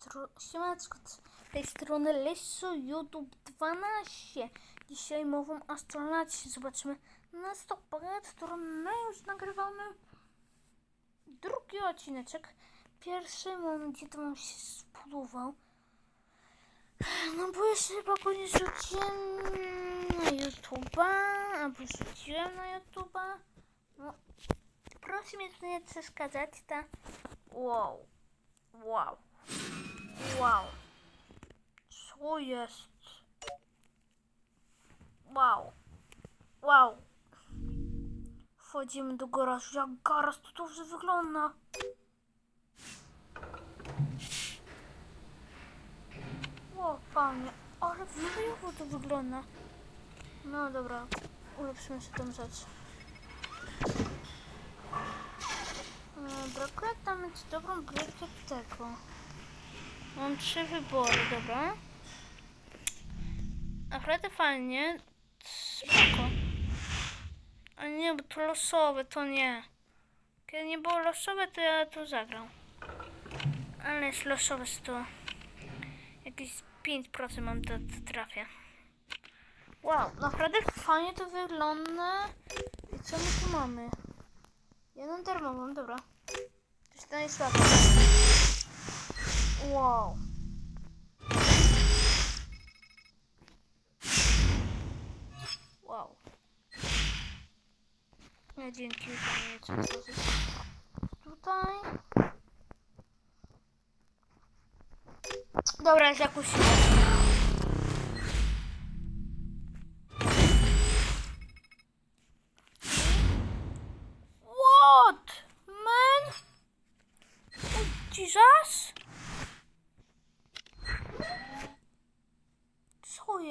stro... Siemaneczko, z tej strony Lesu YouTube 12. Dzisiaj mową astronaci zobaczymy na stopę, którą my już nagrywamy drugi odcineczek. Pierwszy, mam nadzieję, to się spodobał. No bo jeszcze chyba go nie rzuciłem na YouTube'a, albo rzuciłem na YouTube'a. No, proszę mnie tu nie przeszkadzać, ta... Wow. Wow. Wow. Co jest? Wow. Wow. Wchodzimy do garażu. Jak garaż to dobrze wygląda. Wow, fajnie. Ale wyjątkowo to wygląda. No dobra, ulepszymy sobie tę rzecz. Brakuje tam mieć dobrą brykę tego. Mam trzy wybory, dobra. Naprawdę fajnie. Spoko. A nie, bo to losowe, to nie. Kiedy nie było losowe, to ja to zagrał. Ale jest losowe, to jakieś 5% mam to trafię. Wow, naprawdę fajnie to wygląda. I co my tu mamy? Jeden termową, dobra. To daje słabo. Wow. Wow. Nie, dzięki, panie, co? Tutaj. Dobra, jest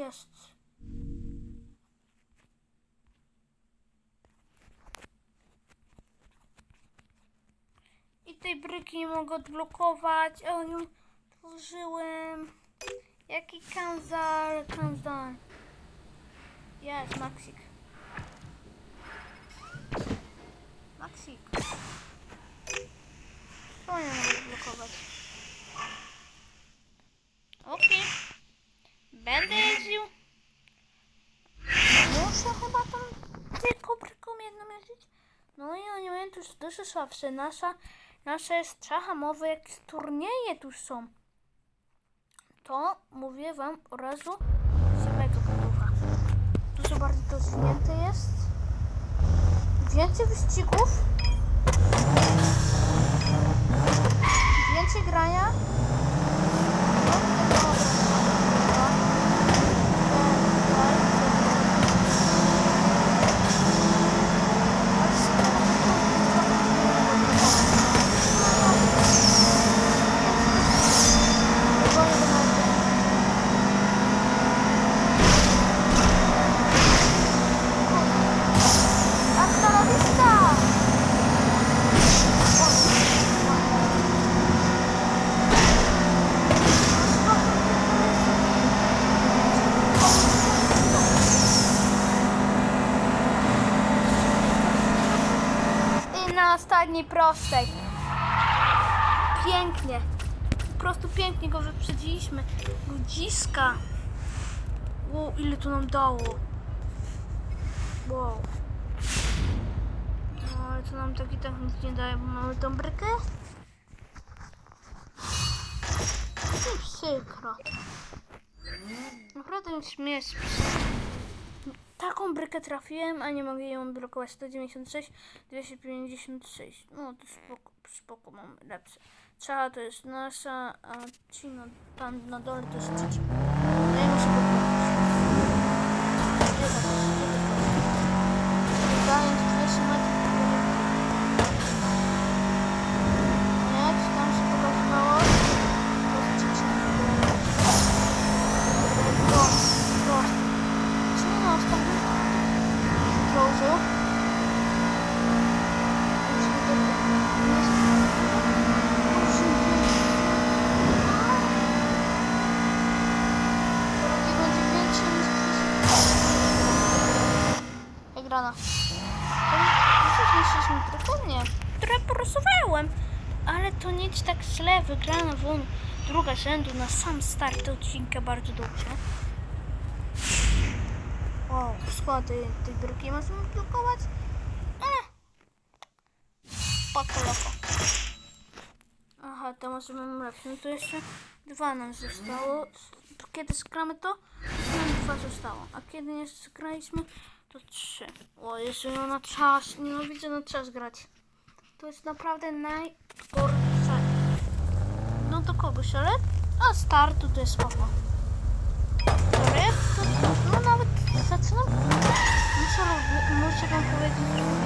jest? I tej bryki nie mogę odblokować. O, ją tworzyłem. Jaki kanzal, kanzal. Jest, Maxik. Maxik. To nie mogę odblokować. Okej. Będę jeździł. Muszę chyba tą tylko bryką jedną jeździć. No i oni mają tu dużo słabsze. Nasza, nasza jest hamowe, jakieś turnieje tu są. To mówię wam od razu z mego budowa. Dużo bardziej to zwinięte jest. Więcej wyścigów. Więcej grania. Na ostatniej prostej. Pięknie. Po prostu pięknie go wyprzedziliśmy. Ludziska. Wow, ile to nam dało. Wow. No, ale to nam taki tak nic nie daje, bo mamy tą brykę. I przykro. Naprawdę mi się. Taką brykę trafiłem, a nie mogę ją blokować. 196, 256. No to spoko, spoko mam lepsze. Cała to jest nasza, a ci na, tam na dole to jest trzeci. No i muszę blokować. Zająć 200 metrów. Wygrana. Co myślisz mi tylko nie? Które porysowałem. Ale to nic tak źle wygrana won. druga rzędu na sam start odcinka bardzo dobrze. O, składy tej drugiej możemy blokować. Ale... Poko loko. Aha, to możemy lepsze. No to jeszcze dwa nam zostało. Kiedy skramy to, to nam dwa zostało. A kiedy nie skraliśmy, to trzy. O, jeszcze no na czas. Nienawidzę na czas grać. To jest naprawdę najgorsze. No do kogoś, ale... A startu to jest spoko. Dobra, to... No nawet zaczynam... Muszę, muszę wam powiedzieć,